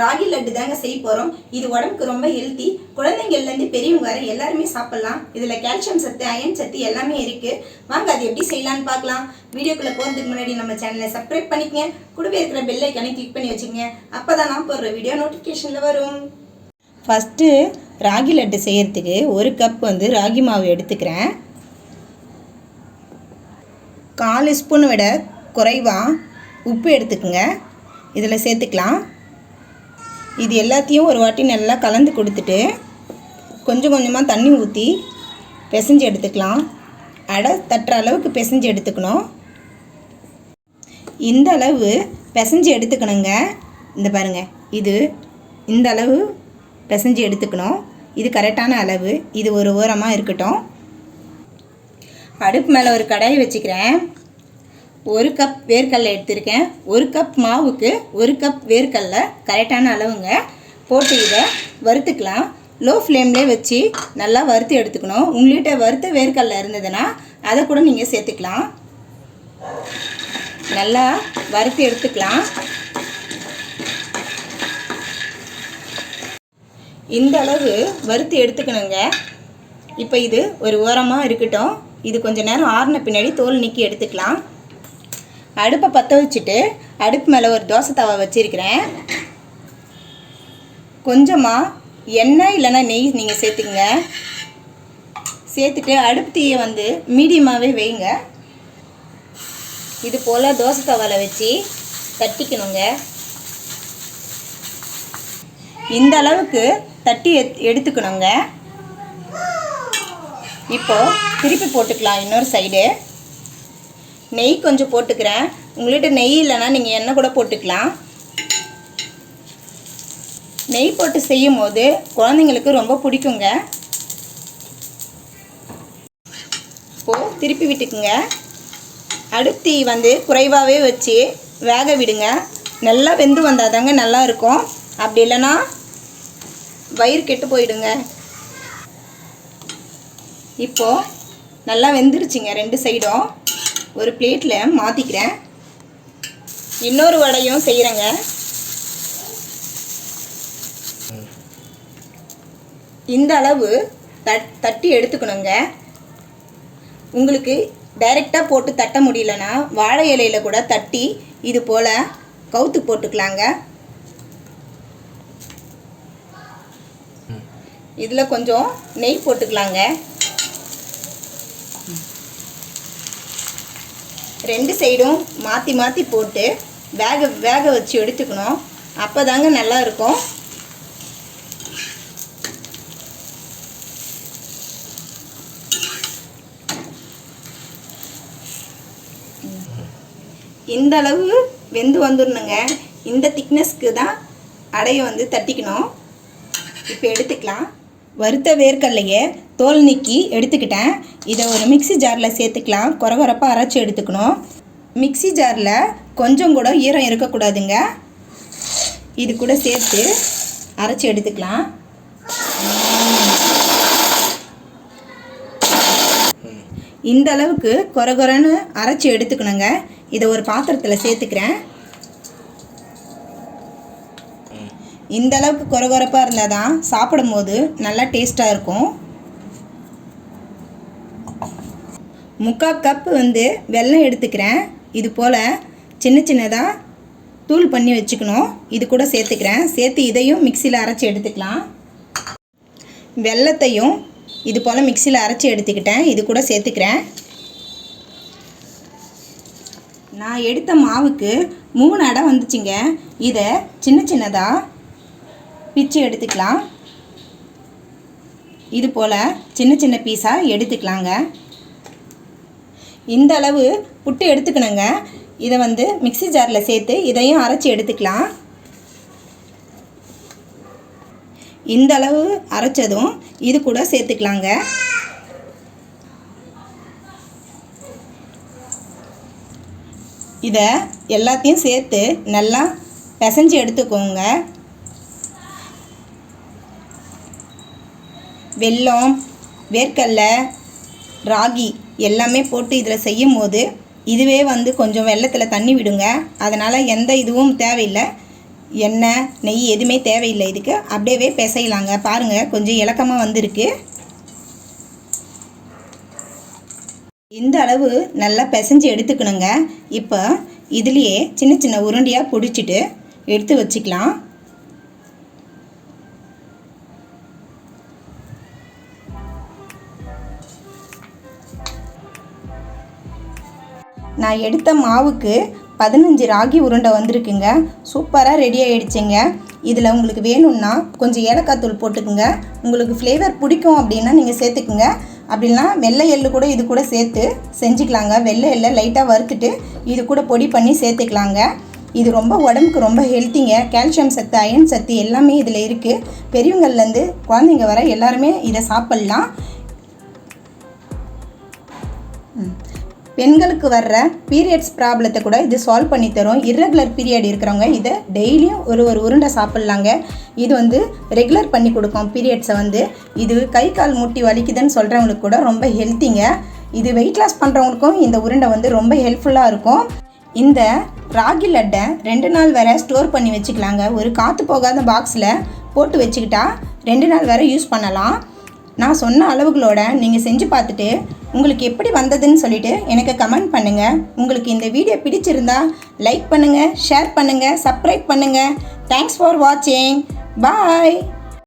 ராகி லட்டு தாங்க செய்ய போகிறோம் இது உடம்புக்கு ரொம்ப ஹெல்த்தி குழந்தைங்கள்லேருந்து பெரியவங்க வர எல்லாருமே சாப்பிட்லாம். இதில் கால்சியம் சத்து அயன் சத்து எல்லாமே இருக்குது வாங்க அது எப்படி செய்யலாம்னு பார்க்கலாம். வீடியோக்குள்ளே போகிறதுக்கு முன்னாடி நம்ம சேனலை சப்ஸ்கிரைப் பண்ணிக்கங்க. கூடவே இருக்கிற பெல் ஐக்கானை கிளிக் பண்ணி வச்சுக்கோங்க. அப்போ தான் நான் போடுற வீடியோ நோட்டிஃபிகேஷனில் வரும். ஃபஸ்ட்டு ராகி லட்டு செய்கிறதுக்கு ஒரு கப் வந்து ராகி மாவு எடுத்துக்கிறேன். கால் ஸ்பூனை விட குறைவாக உப்பு எடுத்துக்கோங்க. இதில் சேர்த்துக்கலாம். இது எல்லாத்தையும் ஒரு வாட்டி நல்லா கலந்து கொடுத்துட்டு கொஞ்சம் கொஞ்சமாக தண்ணி ஊற்றி பிசைஞ்சு எடுத்துக்கலாம். அடை தட்டுற அளவுக்கு பிசைஞ்சு எடுத்துக்கணும். இந்த அளவு பிசைஞ்சு எடுத்துக்கணுங்க. இந்த பாருங்க இது இந்த அளவு பிசைஞ்சு எடுத்துக்கணும். இது கரெக்டான அளவு. இது ஒரு ஓரமாக இருக்கட்டும். அடுப்பு மேலே ஒரு கடாயை வச்சுக்கிறேன். ஒரு கப் வேர்க்கடலை எடுத்திருக்கேன். ஒரு கப் மாவுக்கு ஒரு கப் வேர்க்கடலை கரெக்டான அளவுங்க. போட்டு இதை வறுத்துக்கலாம். லோ ஃப்ளேம்லேயே வச்சு நல்லா வறுத்து எடுத்துக்கணும். உங்கள்கிட்ட வறுத்த வேர்க்கடலை இருந்ததுன்னா அதை கூட நீங்கள் சேர்த்துக்கலாம். நல்லா வறுத்து எடுத்துக்கலாம். இந்த அளவு வறுத்து எடுத்துக்கணுங்க. இப்போ இது ஒரு ஓரமாக இருக்கட்டும். இது கொஞ்ச நேரம் ஆறின பின்னாடி தோல் நீக்கி எடுத்துக்கலாம். அடுப்பை பற்ற வச்சுட்டு அடுப்பு மேலே ஒரு தோசை தவா வச்சுருக்கிறேன். கொஞ்சமாக எண்ணெய் இல்லைன்னா நெய் நீங்கள் சேர்த்துக்குங்க. சேர்த்துட்டு அடுப்பு தீயை வந்து மீடியமாகவே வைங்க. இது போல் தோசை தவாவில் வச்சு தட்டிக்கணுங்க. இந்த அளவுக்கு தட்டி எத் எடுத்துக்கணுங்க. இப்போ திருப்பி போட்டுக்கலாம் இன்னொரு சைடு. நெய் கொஞ்சம் போட்டுக்கிறேன். உங்கள்கிட்ட நெய் இல்லைன்னா நீங்கள் எண்ணெய் கூட போட்டுக்கலாம். நெய் போட்டு செய்யும் போது குழந்தைங்களுக்கு ரொம்ப பிடிக்குங்க. இப்போது திருப்பி விட்டுக்குங்க. அடுத்தி வந்து குறைவாகவே வச்சு வேக விடுங்க. நல்லா வெந்து வந்தால் தாங்க நல்லா இருக்கும். அப்படி இல்லைன்னா வயிறு கெட்டு போயிடுங்க. இப்போது நல்லா வெந்துருச்சுங்க ரெண்டு சைடும். ஒரு பிளேட்டில் மாற்றிக்கிறேன் இன்னொரு வடையும் செய்கிறேங்க இந்த அளவு தட் தட்டி எடுத்துக்கணுங்க. உங்களுக்கு டைரெக்டாக போட்டு தட்ட முடியலன்னா வாழை இலையில் கூட தட்டி இது போல் கவுத்து போட்டுக்கலாங்க. இதில் கொஞ்சம் நெய் போட்டுக்கலாங்க. ரெண்டு சைடும் மாற்றி மாற்றி போட்டு வேக வேக வச்சு எடுத்துக்கணும். அப்போ தாங்க நல்லா இருக்கும் இந்த அளவு வெந்து வந்துடணுங்க. இந்த திக்னஸ்க்கு தான் அடையை வந்து தட்டிக்கணும். இப்போ எடுத்துக்கலாம். வறுத்த வேர்க்கடலையை தோல் நீக்கி எடுத்துக்கிட்டேன். இதை ஒரு மிக்ஸி ஜாரில் சேர்த்துக்கலாம். குறகுறப்பாக அரைச்சி எடுத்துக்கணும். மிக்ஸி ஜாரில் கொஞ்சம் கூட ஈரம் இருக்கக்கூடாதுங்க. இது கூட சேர்த்து அரைச்சி எடுத்துக்கலாம். இந்த அளவுக்கு குறகுறன்னு அரைச்சி எடுத்துக்கணுங்க. இதை ஒரு பாத்திரத்தில் சேர்த்துக்கிறேன். இந்த அளவுக்கு கொரகொரப்பாக இருந்தால் தான் சாப்பிடும் போது நல்லா டேஸ்ட்டாக இருக்கும். முக்கால் கப் வந்து வெல்லம் எடுத்துக்கிறேன். இது போல் சின்ன சின்னதாக தூள் பண்ணி வச்சுக்கணும். இது கூட சேர்த்துக்கிறேன். சேர்த்து இதையும் மிக்சியில் அரைச்சி எடுத்துக்கலாம். வெல்லத்தையும் இது போல் மிக்சியில் அரைச்சி எடுத்துக்கிட்டேன். இது கூட சேர்த்துக்கிறேன். நான் எடுத்த மாவுக்கு மூணு அடை வந்துச்சுங்க. இதை சின்ன சின்னதாக பிச்சு எடுத்துக்கலாம். இது போல் சின்ன சின்ன பீஸாக எடுத்துக்கலாங்க. இந்த அளவு புட்டு எடுத்துக்கணுங்க. இதை வந்து மிக்ஸி ஜாரில் சேர்த்து இதையும் அரைச்சி எடுத்துக்கலாம். இந்த அளவு அரைச்சதும் இது கூட சேர்த்துக்கலாங்க. இதை எல்லாத்தையும் சேர்த்து நல்லா பிசைஞ்சு எடுத்துக்கோங்க. வெல்லம் வேர்க்கடலை ராகி எல்லாமே போட்டு இதில் செய்யும் போது இதுவே வந்து கொஞ்சம் வெள்ளத்தில் தண்ணி விடுங்க. அதனால் எந்த இதுவும் தேவையில்லை. எண்ணெய் நெய் எதுவுமே தேவையில்லை இதுக்கு. அப்படியே பிசையலாங்க. பாருங்கள் கொஞ்சம் இலக்கமாக வந்திருக்கு. இந்த அளவு நல்லா பிசைஞ்சு எடுத்துக்கணுங்க. இப்போ இதுலேயே சின்ன சின்ன உருண்டையாக பிடிச்சிட்டு எடுத்து வச்சுக்கலாம். நான் எடுத்த மாவுக்கு பதினஞ்சு ராகி உருண்டை வந்திருக்குங்க. சூப்பராக ரெடி ஆகிடுச்சிங்க இதில் உங்களுக்கு வேணும்னா கொஞ்சம் ஏலக்காய் தூள் போட்டுக்குங்க. உங்களுக்கு ஃப்ளேவர் பிடிக்கும் அப்படின்னா நீங்கள் சேர்த்துக்குங்க. அப்படின்னா வெள்ளை எள்ளு கூட இது கூட சேர்த்து செஞ்சுக்கலாங்க. வெள்ளை எள்ளை லைட்டாக வறுத்துட்டு இது கூட பொடி பண்ணி சேர்த்துக்கலாங்க. இது ரொம்ப உடம்புக்கு ரொம்ப ஹெல்த்திங்க கால்சியம் சத்து அயன் சத்து எல்லாமே இதில் இருக்குது பெரியவங்கள்லேருந்து குழந்தைங்க வர எல்லாருமே இதை சாப்பிட்லாம். பெண்களுக்கு வர்ற பீரியட்ஸ் ப்ராப்ளத்தை கூட இது சால்வ் பண்ணி தரும். இர்ரெகுலர் பீரியட் இருக்கிறவங்க இதை டெய்லியும் ஒரு ஒரு உருண்டை சாப்பிட்லாங்க. இது வந்து ரெகுலர் பண்ணி கொடுக்கும் பீரியட்ஸை வந்து. இது கை கால் முட்டி வலிக்குதுன்னு சொல்கிறவங்களுக்கு கூட ரொம்ப ஹெல்த்திங்க இது வெயிட் லாஸ் பண்ணுறவங்களுக்கும் இந்த உருண்டை வந்து ரொம்ப ஹெல்ப்ஃபுல்லாக இருக்கும். இந்த ராகி லட்டை ரெண்டு நாள் வரை ஸ்டோர் பண்ணி வச்சுக்கலாங்க. ஒரு காற்று போகாத பாக்ஸில் போட்டு வச்சுக்கிட்டா ரெண்டு நாள் வரை யூஸ் பண்ணலாம். நான் சொன்ன அளவுகளோட நீங்கள் செஞ்சு பார்த்துட்டு உங்களுக்கு எப்படி வந்ததுன்னு சொல்லிட்டு எனக்கு கமெண்ட் பண்ணுங்கள் உங்களுக்கு இந்த வீடியோ பிடிச்சிருந்தா லைக் பண்ணுங்கள் ஷேர் பண்ணுங்கள் சப்ஸ்கிரைப் பண்ணுங்கள் தேங்க்ஸ் ஃபார் வாட்சிங் பாய்